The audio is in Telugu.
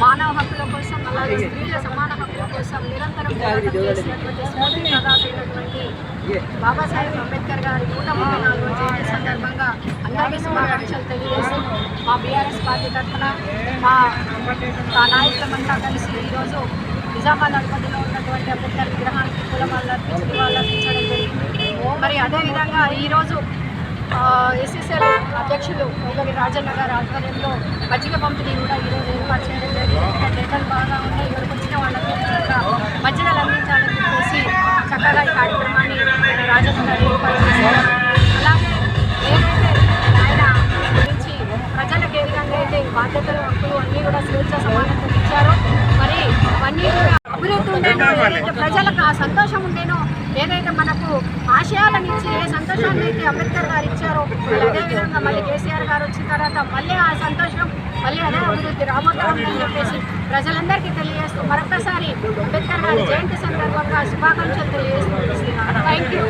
మానవ హక్కుల కోసం అలాగే స్త్రీల సమాన హక్కుల కోసం నిరంతరం పోరాటం చేసినటువంటి స్ఫూర్తి బాబాసాహెబ్ అంబేద్కర్ గారి నూట ముప్పై నాలుగో జయంతి సందర్భంగా అందరికీ శుభాకాంక్షలు తెలియజేస్తూ మా బీఆర్ఎస్ పార్టీ తరఫున మా నాయకులమంతా కలిసి ఈరోజు నిజామాబాద్ అనుమతిలో ఉన్నటువంటి అంబేద్కర్ విగ్రహానికి పూలమాలలు అర్పించి నివాళులు అర్పించడం జరిగింది. మరి అదేవిధంగా ఈరోజు ఎస్ఎస్ఎల్ అధ్యక్షులు వేగవి రాజన్న గారి ఆధ్వర్యంలో మజ్జిగ పంపిణీ కూడా ఈరోజు ఏర్పాటు చేయడం జరిగింది. ఎందుకంటే బాగా ఉన్నాయి ఇక్కడికి వచ్చిన వాళ్ళకి చక్కగా మజ్జిగలు అందించాలని చెప్పేసి చక్కగా ఈ కార్యక్రమాన్ని రాజన్న గారు ఏర్పాటు చేశారు. అలాగే ఏదైతే ఆయన గురించి ప్రజలకు ఏ విధంగా అయితే బాధ్యతలు హక్కులు అన్నీ కూడా స్వేచ్ఛ సమానత్వం ఇచ్చారో ప్రజలకు ఆ సంతోషం ఉండేనో ఏదైతే మనకు ఆశయాలను ఇచ్చి ఏ సంతోషాన్ని అయితే అంబేద్కర్ గారు ఇచ్చారో మరి అదే విధంగా మళ్ళీ కేసీఆర్ గారు వచ్చిన తర్వాత మళ్ళీ ఆ సంతోషం మళ్ళీ అదే అభివృద్ధి ఉందని చెప్పేసి ప్రజలందరికీ తెలియజేస్తూ మరొకసారి అంబేద్కర్ గారి జయంతి సందర్భంగా శుభాకాంక్షలు తెలియజేస్తూ థ్యాంక్ యూ